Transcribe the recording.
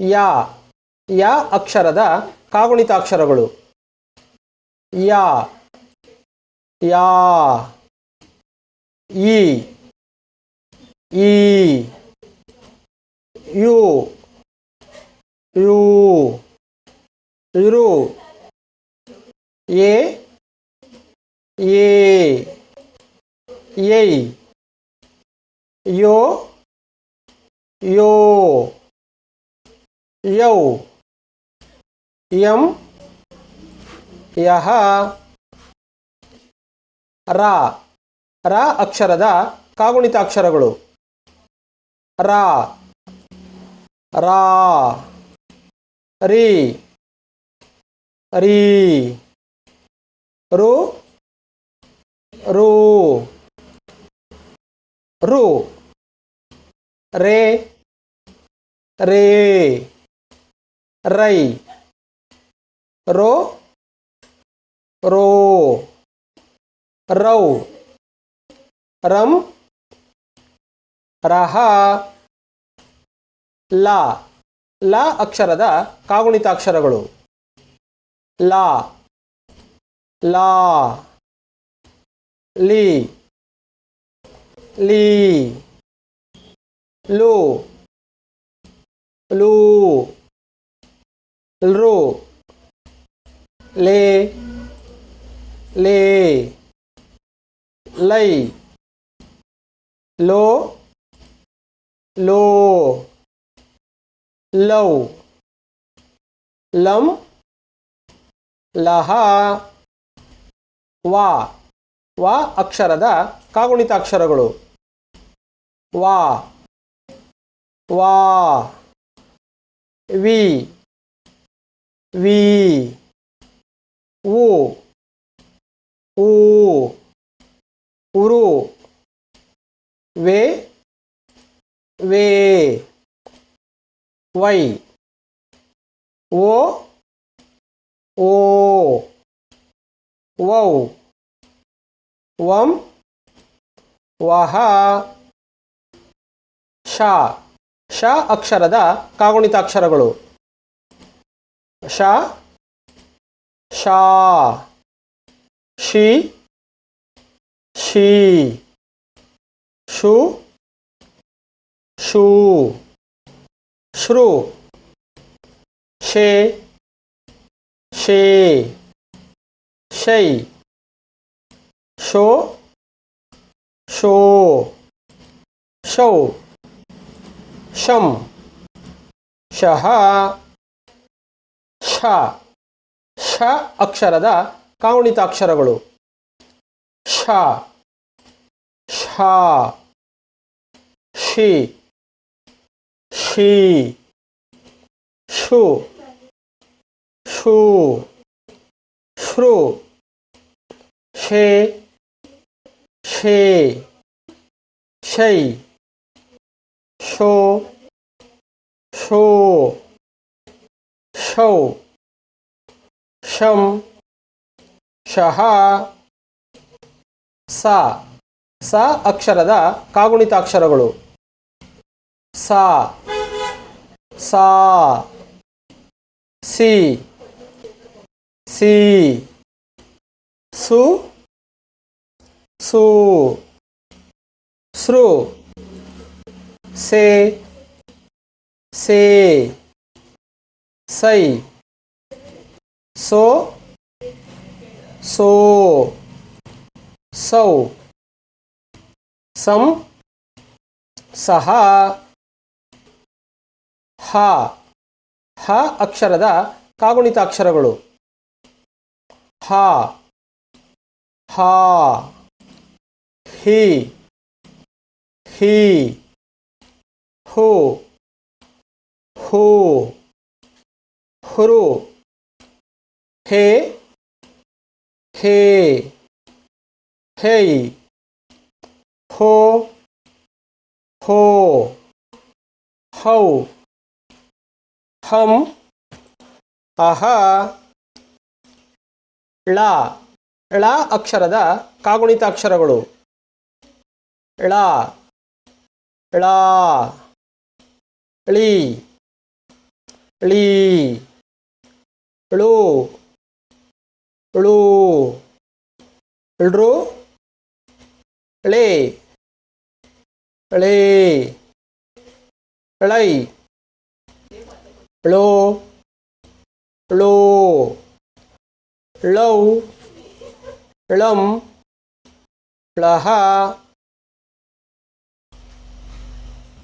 ಯಾ ಯಾ ಅಕ್ಷರದ ಕಾಗುಣಿತಾಕ್ಷರಗಳು. ಯಾ ಯಾ, ಈ ಈ, ಯು ಯು ಇರು ಎ ಏಯ್ ಯೋ ಯೋ ಯೌ. ಎಂ. ಯಹ. ರಾ. ರ ಅಕ್ಷರದ ಕಾಗುಣಿತಾಕ್ಷರಗಳು ರಾ. ರಾ. ರಿ. ರೀ. ರು. ರು. ರು. ರೇ. ರೇ. ರೈ. ರೋ. ರೋ. ರೌ. ರಂ. ರಹ. ಲ. ಲ ಅಕ್ಷರದ ಕಾಗುಣಿತಾಕ್ಷರಗಳು. ಲಾ. ಲಾ. ಲೀ. ಲೀ. ಲೂ. ಲೂ. ಲ್ರು ಲೇ ಲೇ, ಲೈ, ಲೋ ಲೋ, ಲೌ, ಲಂ, ಲಹ, ವಾ ವಾ ಅಕ್ಷರದ ಕಾಗುಣಿತಾಕ್ಷರಗಳು ವಾ ವಾ, ವಿ ವಿ, ಉ ಊ ಉರು, ವೇ ವೇ, ವೈ, ಓ ಓ, ವೌ, ವಂ, ವಹ ಶ ಶ ಅಕ್ಷರದ ಕಾಗುಣಿತಾಕ್ಷರಗಳು. ಶ ಶಾ ಶಿ ಶಿ ಶು ಶೂ ಶ್ರು ಶೇ ಶೇ ಶೈ ಶೋ ಶೋ ಶೌ ಶಂ ಶಹ ಶ. ಶ ಅಕ್ಷರದ ಕಾಗುಣಿತಾಕ್ಷರಗಳು ಶ. ಶ. ಶಿ. ಶಿ. ಶು. ಶೂ. ಶ್ರು ಶೇ. ಶೇ. ಶೈ. ಶೋ. ಶೋ. ಶೌ. ಶಂ ಶಹ ಸ. ಸ ಅಕ್ಷರದ ಕಾಗುಣಿತಾಕ್ಷರಗಳು. ಸ. ಸಾ. ಸಿ. ಸಿ. ಸು. ಸು. ಸೃ. ಸೇ. ಸೇ. ಸೈ. ಸೋ ಸೋ, ಸೌ, ಸಂ, ಸಹ, ಹ ಹ ಅಕ್ಷರದ ಕಾಗುಣಿತಾಕ್ಷರಗಳು. ಹ ಹ, ಹಿ ಹಿ, ಹೋ, ಹೂ, ಹುರು. ಹೇ ಹೇ ಹೇ, ಹೋ ಹೋ, ಹೌ, ಹಂ, ಅಹ, ಳ ಳ ಅಕ್ಷರದ ಕಾಗುಣಿತ ಅಕ್ಷರಗಳು. ಳ ಳ, ಳಿ ಳಿ, ಳು ಳು ಳ್ರು ಳೆ ಳೇ ಳೈ ಳೋ ಳೋ ಳೌ ಳಂ ಳಹ